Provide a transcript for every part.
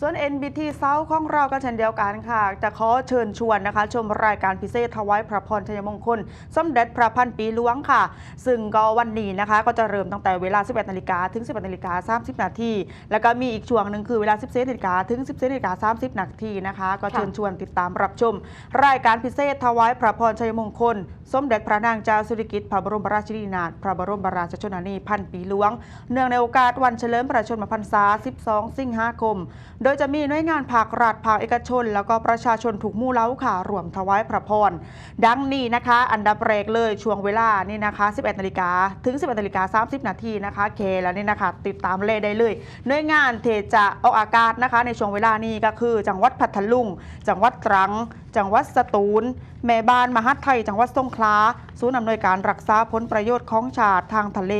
ส่วน NBT เซาของเราก็เช่นเดียวกันค่ะ จะขอเชิญชวนนะคะ ชมรายการพิเศษถวายพระพรชัยมงคล สมเด็จพระพันปีหลวงค่ะ ซึ่งก็วันนี้นะคะ ก็จะเริ่มตั้งแต่เวลา 11นาฬิกาถึง 11นาฬิกา30 นาที แล้วก็มีอีกช่วงหนึ่งคือเวลา 14นาฬิกาถึง 14นาฬิกา30 นาทีนะคะ ก็เชิญชวนติดตามรับชม รายการพิเศษถวายพระพรชัยมงคล สมเด็จพระนางเจ้าสิริกิติ์พระบรมราชินีนาถพระบรมราชชนนีพันปีหลวง เนื่องในโอกาสวันเฉลิมพระชนมพรรษา 12 สิงหาคมโดยจะมีหน่วยงานภาครัฐภาคเอกชน แล้วก็ประชาชนถูกมู่เล้าค่ะรวมถวายพระพร ดังนี้นะคะ อันดับแรกเลยช่วงเวลานี่นะคะ 11นาฬิกาถึง 11นาฬิกา30 นาทีนะคะเคแล้วนี่นะคะ ติดตามเลยได้เลยหน่วยงานเทจะออกอากาศนะคะ ในช่วงเวลานี้ก็คือ จังหวัดพัทลุง จังหวัดตรัง จังหวัดสตูล แม่บ้านมหาดไทย จังหวัดสงขลา ศูนย์อำนวยการรักษาผลประโยชน์ของชาติทางทะเล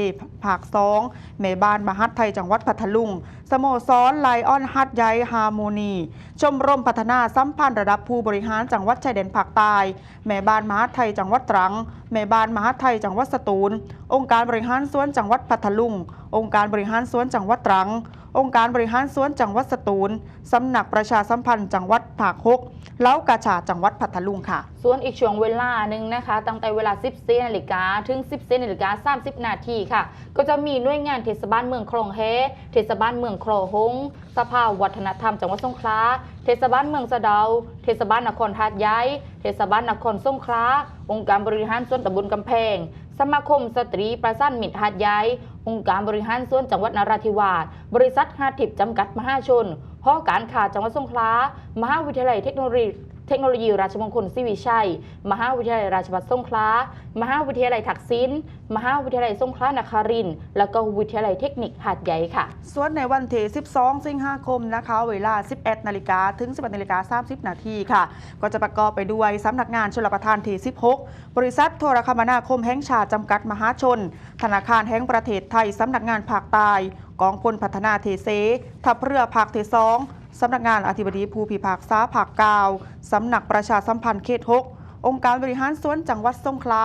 ภาคสองแม่บ้านมหาดไทย จังหวัดพัทลุง สโมสรไลออนฮัดใยฮาร์โมนีชมรมพัฒนาสัมพันธ์ระดับผู้บริหารจังหวัดชายแดนภาคใต้แม่บ้านมหาไทยจังหวัดตรัง แม่บ้านมหาไทยจังหวัดสตูล องค์การบริหารส่วนจังหวัดพัทลุง องค์การบริหารส่วนจังหวัดตรัง องค์การบริหารส่วนจังหวัดสตูลสำนักประชาสัมพันธ์จังหวัดภาคหกเล้ากาชาจังหวัดพัทลุงค่ะ ส่วนอีกช่วงเวลาหนึ่งนะคะ ตั้งแต่เวลา 14นาฬิกาถึง 14นาฬิกา30 นาทีค่ะ ก็จะมีหน่วยงานเทศบาลเมืองคลองเฮเทศบาลเมืองโครหงสภาวัฒนธรรมจังหวัดสงขลาเทศบาลเมืองสะเดา เทศบาลนครหาดใหญ่เทศบาลนครสงขลาองค์การบริหารส่วนตำบลกำแพง สมาคมสตรีประสานมิตรหาดใหญ่องค์การบริหารส่วนจังหวัดนราธิวาสบริษัทฮาทิพย์จำกัดมหาชนหอการค้าจังหวัดสงขลามหาวิทยาลัยเทคโนโลยี เทคโนโลยีราชมงคลศรีวิชัย มหาวิทยาลัยราชภัฏสงขลา มหาวิทยาลัยทักษิณ มหาวิทยาลัยสงขลานครินทร์ แล้วก็วิทยาลัยเทคนิคหาดใหญ่ค่ะ ส่วนในวันที่ 12 สิงหาคมนะคะ เวลา 11 นาฬิกาถึง 11นาฬิกา30 นาทีค่ะ ก็จะประกอบไปด้วยสำนักงานชลประทานที่ 16 บริษัทโทรคมนาคมแห่งชาติจำกัดมหาชน ธนาคารแห่งประเทศไทยสำนักงานภาคใต้กองพลพัฒนาเทเซทัพเรือภาคที่สอง สำนักงานอธิบดีภูพิพากษาภาคเกาวสำนักประชาสัมพันธ์เขต6องค์การบริหารส่วนจังหวัดสงขลา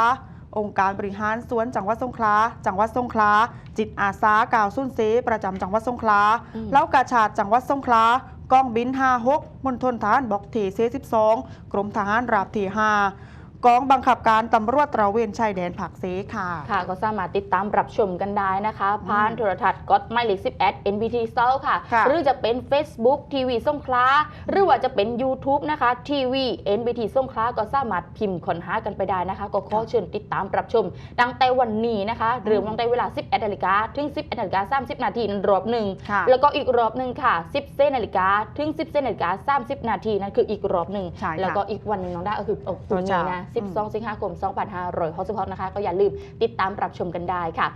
องค์การบริหารสวนจังหวัดสงขลา จังหวัดสงขลา จิตอาสากาวสุนเซประจำจังหวัดสงขลาอืมเล้ากาชาดจังหวัดสงขลากองบิน 56มณฑลทหารบอกเทเซ12 กรมทหารราบที่5 กองบังคับการตำรวจตระเวนชายแดนผักเซค่ะ ค่ะ ก็สามารถติดตามรับชมกันได้นะคะผ่านอืมโทรทัศน์กดหมายเลข11 NBT s o u ค่ะค่ะ หรือจะเป็น Facebook ทีวีสงขลาหรือว่าจะเป็น YouTube นะคะทีวี NBT สงขลาก็สามารถพิมพ์ค้นหากันไปได้นะคะ ก็ขอเชิญติดตามรับชมตั้งแต่วันนี้นะคะเริ่มตั้งแต่เวลา 11นาฬิกาถึง 11นาฬิกา30 นาทีนั้นรอบหนึ่งค่ะแล้วก็อีกรอบหนึ่งค่ะ 10นาฬิกาถึง 10นาฬิกา30 นาทีนั่นคืออีกรอบหนึ่งใช่ค่ะแล้วก็อีกวันหนึ่งน้องได้ก็คือโอ้พรุ่งนี้นะอืม12 สิงหาคม 2566 นะคะ ก็อย่าลืมติดตามรับชมกันได้ค่ะ